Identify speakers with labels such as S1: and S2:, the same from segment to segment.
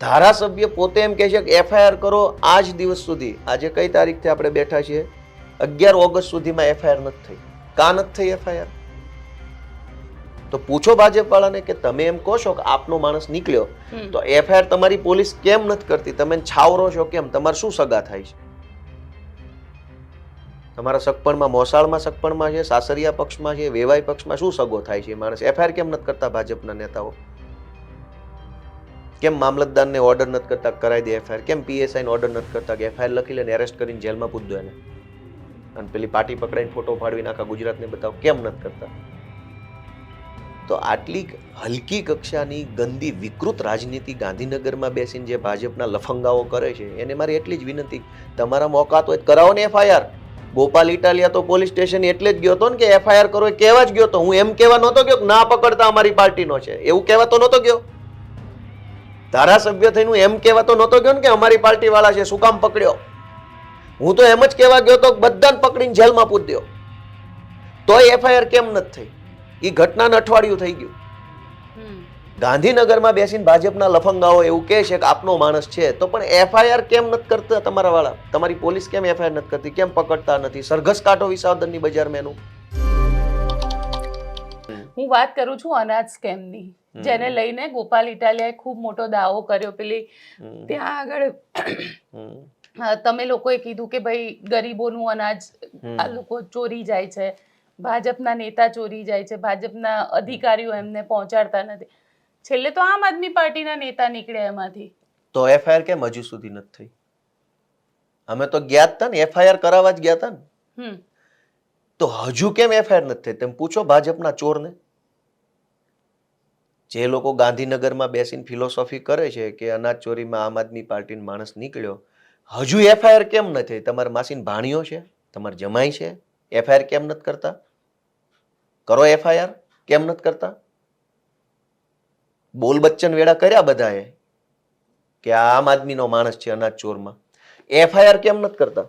S1: ધારાસભ્ય પોતે એમ કહે છે કે એફઆઈઆર કરો આજ દિવસ સુધી. આજે કઈ તારીખથી આપણે બેઠા છીએ? અગિયાર ઓગસ્ટ સુધીમાં એફઆઈઆર નથી થઈ. કા નથી થઈ એફઆઈઆર તો પૂછો ભાજપ વાળાને કે તમે એમ કહો છો કે આપનો માણસ નીકળ્યો. તો એફઆઈઆર તમારી પોલીસ કેમ નથી કરતી? તમે છાવરો છો કેમ? તમારે શું સગા થાય છે? તમારા સગપણમાં મોસાળમાં સગપણમાં છે સાસરિયા પક્ષમાં છે વેવાઈ પક્ષમાં શું સગો થાય છે માણસ એફઆઈઆર કેમ નથી કરતા ભાજપના નેતાઓ? કેમ મામલતદારને ઓર્ડર નથી કરતા? કરાવી દે એફઆઈઆર કેમ પીએસઆઈને ઓર્ડર નથી કરતા? કે એફઆઈઆર લખી લઈને એરેસ્ટ કરીને જેલમાં પૂજ દો એને. અને પેલી પાર્ટી પકડાઈને ફોટો ફાડવીને આખા ગુજરાતને બતાવો, કેમ નથી કરતા? તો આટલી હલકી કક્ષાની ગંદી વિકૃત રાજનીતિ ગાંધીનગરમાં બેસીને જે ભાજપના લફંગાઓ કરે છે, એને મારી એટલી જ વિનંતી. તમારા મોકા તો કરાવો ને એફઆઈઆર ગોપાલ ઇટાલિયા તો પોલીસ સ્ટેશન એટલે જ ગયો હતો ને કે એફઆઈઆર કરો કહેવા જ ગયો હતો. હું એમ કહેવા નહોતો ગયો ના પકડતા અમારી પાર્ટીનો છે. એવું કહેવા તો નહોતો ગયો. ધારાસભ્ય થઈને હું એમ કહેવા તો નહોતો ગયો ને કે અમારી પાર્ટી વાળા છે શું કામ પકડ્યો? હું તો એમ જ કહેવા ગયો તો બધાને પકડીને જેલમાં પૂરી દો તોય એફઆઈઆર કેમ નથી થઈ? એ ઘટનાને અઠવાડિયું થઈ ગયું. ગાંધીનગરમાં બેસીને ભાજપના લફંગાઓ એવું કહે છે કે આપનો માણસ છે તો પણ એફઆઈઆર કેમ નથી કરતા તમારા વાળા તમારી પોલીસ કેમ એફઆઈઆર નથી કરતી? કેમ પકડતા નથી? સરઘસ કાઢો વિસાવદનની બજારમાં એનું
S2: હું વાત કરું છું અનાજ સ્કેમની જેને લઈને ગોપાલ ઇટાલિયાએ ખૂબ મોટો દાવો કર્યો. પેલી ત્યાં આગળ તમે લોકોએ કીધું કે ભાઈ ગરીબોનું અનાજ આ લોકો ચોરી જાય છે ભાજપના નેતા ચોરી જાય છે ભાજપના અધિકારીઓ એમને પહોંચાડતા નથી. છેલ્લે તો આમ આદમી પાર્ટીના નેતા નીકળ્યા એમાંથી.
S1: તો એફઆઈઆર કેમ હજુ સુધી નથી થઈ? અમે તો ગયા હતા ને એફઆઈઆર કરાવવા જ ગયા હતા ને. તો હજુ કેમ એફઆઈઆર નથી થઈ? તેમ પૂછો ભાજપના ચોરને. જે લોકો ગાંધીનગરમાં બેસીને ફિલોસોફી કરે છે કે અનાજ ચોરીમાં આમ આદમી પાર્ટીનો માણસ નીકળ્યો હજુ એફઆઈઆર કેમ નથી થઈ? તમારા માસીન ભાણીઓ છે? તમારા જમાઈ છે? એફઆઈઆર કેમ નથી કરતા? કરો એફઆઈઆર? કેમ નથી કરતા? બોલ બચ્ચન વેળા કર્યા બધાએ કે આ આમ આદમીનો માણસ છે અનાજ ચોરમાં. એફઆઈઆર કેમ નથી કરતા?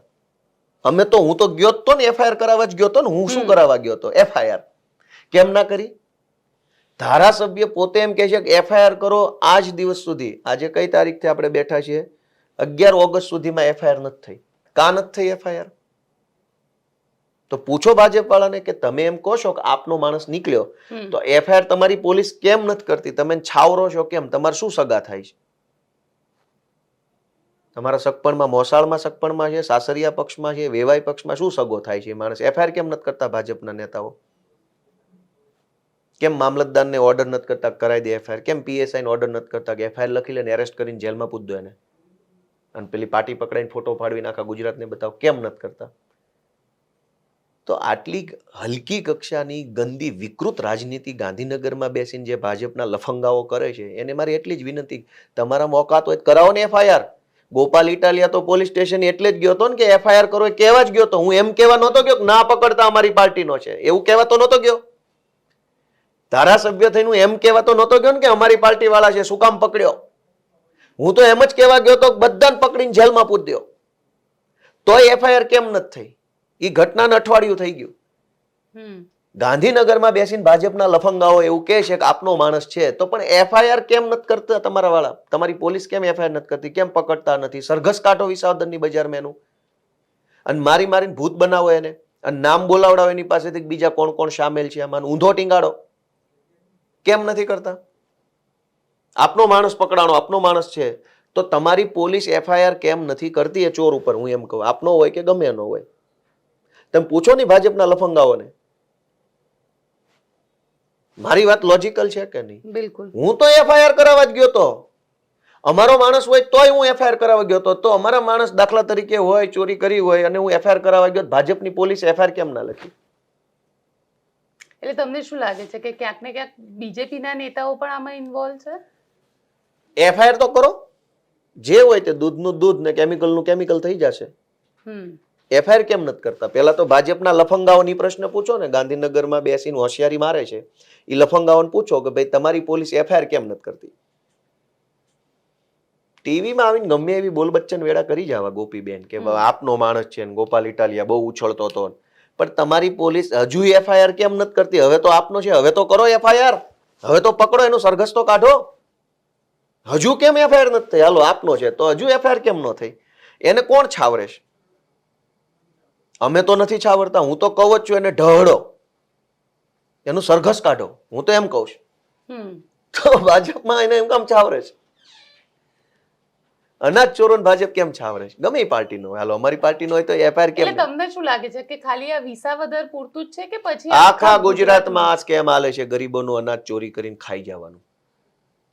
S1: અમે તો હું તો ગયો તો ને એફઆઈઆર કરાવવા જ ગયો તો ને હું શું. કરાવવા ગયો તો? એફઆઈઆર. કેમ ના કરી? ધારાસભ્ય પોતે એમ કહે છે કે એફઆઈઆર કરો આજ દિવસ સુધી. આજે કઈ તારીખથી આપણે બેઠા છીએ? અગિયાર ઓગસ્ટ સુધીમાં એફઆઈઆર નથી થઈ. કા નથી થઈ એફઆઈઆર તો પૂછો ભાજપ વાળાને કે તમે એમ કહો છો કે આપનો માણસ નીકળ્યો. તો એફઆઈઆર તમારી પોલીસ કેમ નથી કરતી? તમે છાવરો છો કેમ? તમારે શું સગા થાય છે? તમારા સગપણમાં મોસાળમાં સગપણમાં છે સાસરિયા પક્ષમાં છે વેવાય પક્ષમાં શું સગો થાય છે માણસ? એફઆઈઆર કેમ નથી કરતા ભાજપના નેતાઓ? કેમ મામલતદારને ઓર્ડર નથી કરતા? કરાવી દે એફઆઈઆર કેમ પીએસઆઈને ઓર્ડર નથી કરતા? કે એફઆઈઆર લખી લઈને એરેસ્ટ કરીને જેલમાં પૂછ દો એને. અને પેલી પાર્ટી પકડાઈને ફોટો ફાડવીને આખા ગુજરાતને બતાવો, કેમ નથી કરતા? તો આટલી હલકી કક્ષાની ગંદી વિકૃત રાજનીતિ ગાંધીનગરમાં બેસીને જે ભાજપના લફંગાઓ કરે છે, એને મારી એટલી જ વિનંતી. તમારા મોકા તો કરાવો ને એફઆઈઆર ગોપાલ ઇટાલિયા તો પોલીસ સ્ટેશન એટલે જ ગયો હતો ને કે એફઆઈઆર કરો એ કહેવા જ ગયો હતો. હું એમ કહેવા નહોતો ગયો ના પકડતા અમારી પાર્ટીનો છે. એવું કહેવા તો નહોતો ગયો. ધારાસભ્ય થઈને એમ કહેવા તો નહોતો ગયો ને કે અમારી પાર્ટી વાળા છે શું કામ પકડ્યો? હું તો એમ જ કહેવા ગયો તો બધાને પકડીને જેલમાં પૂરી દો તોય એફઆઈઆર કેમ નથી થઈ? એ ઘટનાને અઠવાડિયું થઈ ગયું. ગાંધીનગરમાં બેસીને ભાજપના લફંગાઓ એવું કહે છે કે આપનો માણસ છે તો પણ એફઆઈઆર કેમ નથી કરતા તમારા વાળા? તમારી પોલીસ કેમ એફઆઈઆર નથી કરતી? કેમ પકડતા નથી? સરઘસ કાઢો વિસાવદનની બજારમાં એનું અને મારી મારીને ભૂત બનાવો એને. અને નામ બોલાવડાવો એની પાસેથી બીજા કોણ કોણ સામેલ છે આમાં. ઊંધો ટીંગાડો. કેમ નથી કરતા? આપનો માણસ પકડાણો આપનો માણસ છે તો તમારી પોલીસ એફઆઈઆર કેમ નથી કરતી એ ચોર ઉપર હું એમ કહું. આપનો હોય કે ગમે એનો હોય. તમે પૂછો ને ભાજપના લફંગાઓને. મારી વાત લોજિકલ છે કે નહીં?
S2: બિલકુલ.
S1: હું તો એફઆઈઆર કરાવવા જ ગયો તો. અમારો માણસ હોય તોય હું એફઆઈઆર કરાવવા ગયો તો. તો અમારા માણસ દાખલા તરીકે હોય ચોરી કરી હોય અને હું એફઆઈઆર કરાવવા ગયો ભાજપની પોલીસ એફઆઈઆર કેમ ના લખી?
S2: એટલે તમને શું લાગે છે કે ક્યાંક ને ક્યાંક બીજેપીના નેતાઓ પણ આમાં ઇન્વોલ્વ છે?
S1: એફઆઈઆર તો કરો. જે હોય તે દૂધનું દૂધ ને કેમિકલનું કેમિકલ થઈ જશે.
S2: હમ.
S1: એફઆઈઆર કેમ નથી કરતા? પહેલા તો ભાજપના લફંગાઓની પ્રશ્ન પૂછો ને. ગાંધીનગરમાં બેસીને હોશિયારી મારે છે. એ લફંગાઓને પૂછો કે ભાઈ તમારી પોલીસ એફઆઈઆર કેમ નથી કરતી? ટીવીમાં આવીને ગમે એવી બોલ બચ્ચન વેળા કરી જવા ગોપીબેન કે આપનો માણસ છે ને ગોપાલ ઇટાલિયા બહુ ઉછળતો હતો ને. પણ તમારી પોલીસ હજુ એફઆઈઆર કેમ નથી કરતી? હવે તો આપનો છે હવે તો કરો એફઆઈઆર. હવે તો પકડો એનો સરઘસ તો કાઢો. હજુ કેમ એફઆઈઆર નથી થઈ? હાલો આપનો છે. તો હજુ એફઆઈઆર કેમ ન થઈ? એને કોણ છાવરે છે અમે તો નથી છાવરતા. હું તો કહું જ છું એને ઢહડો. એનું સરઘસ કાઢો. હું તો એમ કહું છું. તો ભાજપમાં એને એમ કામ છાવરે છે અનાજ ચોરોન ભાજપ કેમ છાવરે છે? ગમે પાર્ટીનો હાલો અમારી પાર્ટીનો હોય તો એફઆઈઆર કેમ
S2: એટલે તમને શું લાગે છે કે ખાલી આ વિસાવદર પૂરતું જ છે કે પછી
S1: આખા ગુજરાતમાં આ સ્કેમ આલે છે ગરીબોનું અનાજ ચોરી કરીને ખાઈ જવાનું.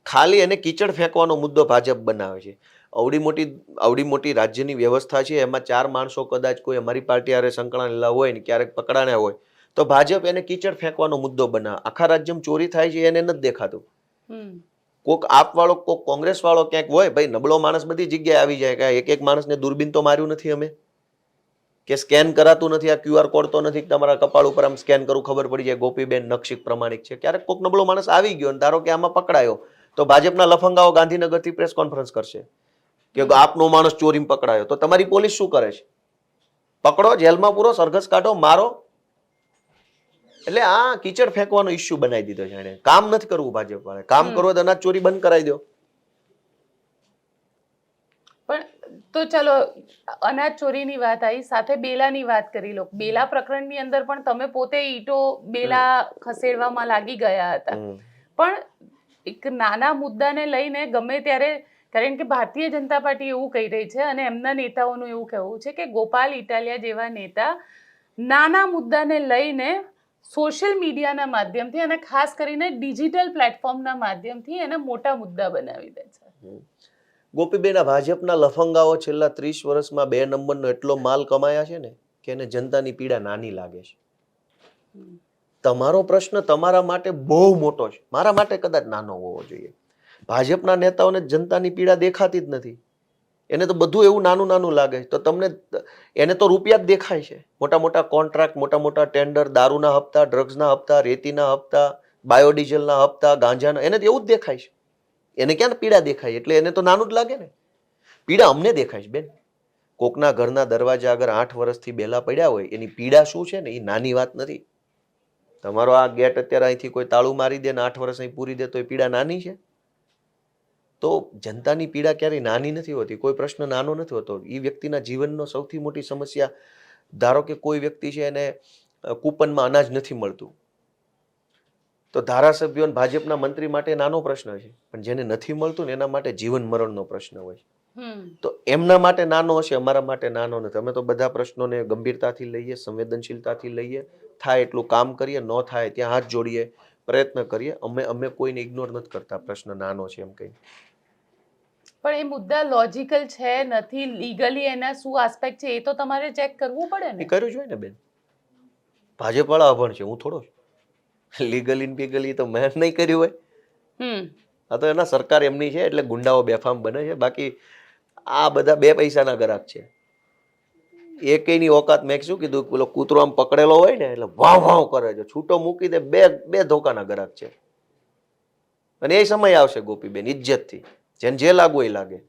S1: ખાલી એને કીચડ ફેંકવાનો મુદ્દો ભાજપ બનાવે છે. અવડી મોટી અવડી મોટી રાજ્યની વ્યવસ્થા છે એમાં ચાર માણસો કદાચ કોઈ અમારી પાર્ટી આરે સંકળાયેલા હોય ને ક્યારેક પકડાણ્યા હોય તો ભાજપ એને કીચડ ફેંકવાનો મુદ્દો બનાવે. આખા રાજ્યમાં ચોરી થાય છે એને નથી દેખાતું. કોક આપ વાળો કોક કોંગ્રેસ વાળો ક્યાંક હોય, ભાઈ નબળો માણસ બધી જગ્યાએ આવી જાય કે એક એક માણસને દૂરબીન તો માર્યું નથી અમે. કે સ્કેન કરાતું નથી, આ ક્યુઆર કોડ તો નથી, તમારા કપાળ ઉપર આમ સ્કેન કરું, ખબર પડી જાય ગોપીબેન નક્ષિક પ્રમાણિક છે. ક્યારેક કોક નબળો માણસ આવી ગયો અને ધારો કે આમાં પકડાયો, તો ભાજપના લફંગાઓ ગાંધીનગરથી પ્રેસ કોન્ફરન્સ કરશે. કે આપનો માણસ ચોરીમાં પકડાયો, તો તમારી પોલીસ શું કરે છે? પકડો, જેલમાં પૂરો, સરઘસ કાઢો, મારો એટલે આ કીચડ ફેંકવાનો ઇસ્યુ બનાવી દીધો છે એને કામ નથી કરવું ભાજપ વાળે કામ
S2: હમ.
S1: તો અનાજ ચોરી બંધ કરાવી દો.
S2: પણ તો ચલો અનાજ ચોરીની વાત આવી સાથે બેલાની વાત કરી લો. બેલા પ્રકરણની અંદર પણ તમે પોતે ઈટો બેલા ખસેડવામાં લાગી ગયા હતા. પણ એક નાના મુદ્દાને લઈને ગમે ત્યારે કારણ કે ભારતીય જનતા પાર્ટી એવું કહી રહી છે અને એમના નેતાઓનું એવું કહેવું છે કે ગોપાલ ઇટાલિયા જેવા નેતા નાના મુદ્દાને લઈને સોશિયલ મીડિયાના માધ્યમથી અને ખાસ કરીને ડિજિટલ પ્લેટફોર્મના માધ્યમથી એને મોટા મુદ્દા બનાવી દે છે.
S1: ગોપીબેન ભાજપના લફંગાઓ છેલ્લા ત્રીસ વર્ષમાં બે નંબરનો એટલો માલ કમાયા છે ને કે એને જનતાની પીડા નાની લાગે છે. તમારો પ્રશ્ન તમારા માટે બહુ મોટો છે. મારા માટે કદાચ નાનો હોવો જોઈએ. ભાજપના નેતાઓને જનતાની પીડા દેખાતી જ નથી. એને તો બધું એવું નાનું નાનું લાગે. તો તમને એને તો રૂપિયા જ દેખાય છે. મોટા મોટા કોન્ટ્રાક્ટ મોટા મોટા ટેન્ડર દારૂના હપ્તા ડ્રગ્સના હપ્તા, રેતીના હપ્તા બાયોડીઝલના હપ્તા, ગાંજાના, એને તો એવું જ દેખાય છે. એને ક્યાં પીડા દેખાય? એટલે એને તો નાનું જ લાગે ને. પીડા અમને દેખાય છે, બેન. કોકના ઘરના દરવાજા આગળ આઠ વર્ષથી બેલા પડ્યા હોય, એની પીડા શું છે ને? એ નાની વાત નથી. તમારો આ ગેટ અત્યારે અહીંથી કોઈ તાળું મારી દે ને આઠ વર્ષ અહીં પૂરી દે તો એ પીડા નાની છે? તો જનતાની પીડા ક્યારેય નાની નથી હોતી કોઈ પ્રશ્ન નાનો નથી હોતો. એ વ્યક્તિના જીવનનો સૌથી મોટી સમસ્યા ધારો કે કોઈ વ્યક્તિ છે એને કૂપનમાં અનાજ નથી મળતું. તો ધારાસભ્યો અને ભાજપના મંત્રી માટે નાનો પ્રશ્ન છે પણ જેને નથી મળતું ને એના માટે જીવન મરણનો પ્રશ્ન હોય. તો એમના માટે નાનો હશે અમારા માટે નાનો નથી. અમે તો બધા પ્રશ્નોને ગંભીરતાથી લઈએ સંવેદનશીલતાથી લઈએ. થાય એટલું કામ કરીએ ન થાય ત્યાં હાથ જોડીએ. પ્રયત્ન કરીએ. અમે અમે કોઈને ઇગ્નોર નથી કરતા. પ્રશ્ન નાનો છે એમ કહીને.
S2: પણ એ મુદ્દા લોજિકલ છે નથી લીગલી એના શું આસ્પેક્ટ છે એ તો તમારે ચેક કરવું પડે ને.
S1: કર્યું જોઈએ ને બેન? ભાજપ વાળા અભણ છે હું થોડો લીગલી પીગલી તો મેં નહીં કર્યું હોય.
S2: હમ.
S1: આ તો એના સરકાર એમની છે એટલે ગુંડાઓ બેફામ બને છે. બાકી આ બધા બે પૈસાના ગ્રાહક છે. એકેયની ઓકાત મેં શું કીધું પેલો કૂતરો આમ પકડેલો હોય ને એટલે વાવ વાવ કરે છે. છૂટો મૂકી દે બે બે ધોકાના ગ્રાહક છે. અને એ સમય આવશે ગોપીબેન ઇજ્જતથી. જેને જે લાગુ એ લાગે.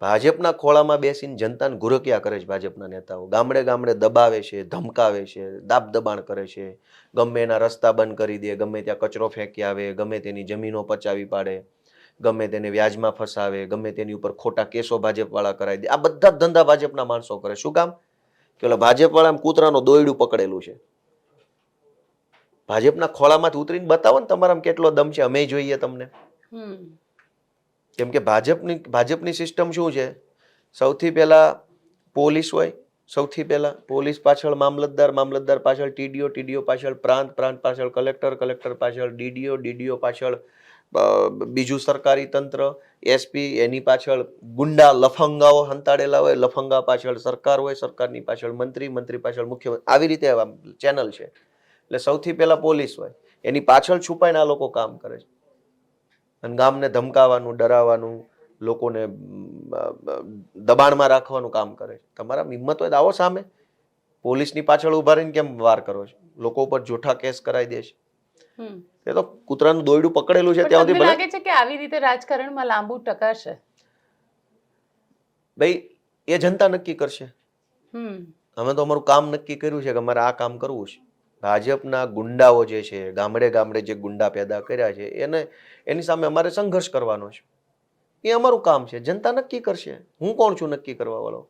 S1: ભાજપના ખોળામાં બેસીને જનતાને ગુરકિયા કરે છે ભાજપના નેતાઓ. ગામડે ગામડે દબાવે છે ધમકાવે છે દાબ દબાણ કરે છે. ગમે એના રસ્તા બંધ કરી દે ગમે ત્યાં કચરો ફેંકી આવે ગમે તેની જમીનો પચાવી પાડે. ગમે તેને વ્યાજમાં ફસાવે ગમે તેની ઉપર ખોટા કેસો ભાજપવાળા કરાવી દે. આ બધા ધંધા ભાજપના માણસો કરે. શું કામ? કે ઓલા ભાજપવાળા કૂતરાનો દોયડું પકડેલું છે. ભાજપના ખોળામાંથી ઉતરીને બતાવો ને તમારામાં કેટલો દમ છે. અમે જોઈએ તમને. કેમ કે ભાજપની ભાજપની સિસ્ટમ શું છે? સૌથી પહેલા પોલીસ હોય સૌથી પહેલા પોલીસ પાછળ મામલતદાર મામલતદાર પાછળ ટીડીઓ ટીડીઓ પાછળ પ્રાંત પ્રાંત પાછળ કલેક્ટર કલેક્ટર પાછળ ડીડીઓ ડીડીઓ પાછળ બીજું સરકારી તંત્ર એસપી એની પાછળ ગુંડા લફંગાઓ હંતાડેલા હોય, લફંગા પાછળ સરકાર હોય, સરકારની પાછળ મંત્રી મંત્રી પાછળ મુખ્યમંત્રી, આવી રીતે ચેનલ છે. એટલે સૌથી પહેલા પોલીસ હોય, એની પાછળ છુપાઈને આ લોકો કામ કરે છે. અને ગામને ધમકાવવાનું ડરાવવાનું લોકોને દબાણમાં રાખવાનું કામ કરે છે. તમારા હિંમત હોય તો આવો સામે. પોલીસની પાછળ ઊભા રહીને કેમ વાર કરો છો? લોકો ઉપર જૂઠા કેસ કરાવી દે છે. એ તો કૂતરાનું દોયડું પકડેલું છે ત્યાં સુધી
S2: લાગે છે કે આવી રીતે રાજકારણમાં લાંબુ ટકાશે?
S1: ભાઈ એ જનતા નક્કી કરશે. અમે તો અમારું કામ નક્કી કર્યું છે કે અમારે આ કામ કરવું છે. ભાજપના ગુંડાઓ જે છે ગામડે ગામડે જે ગુંડા પેદા કર્યા છે એને એની સામે અમારે સંઘર્ષ કરવાનો છે. એ અમારું કામ છે. જનતા નક્કી કરશે. હું કોણ છું નક્કી કરવા વાળો?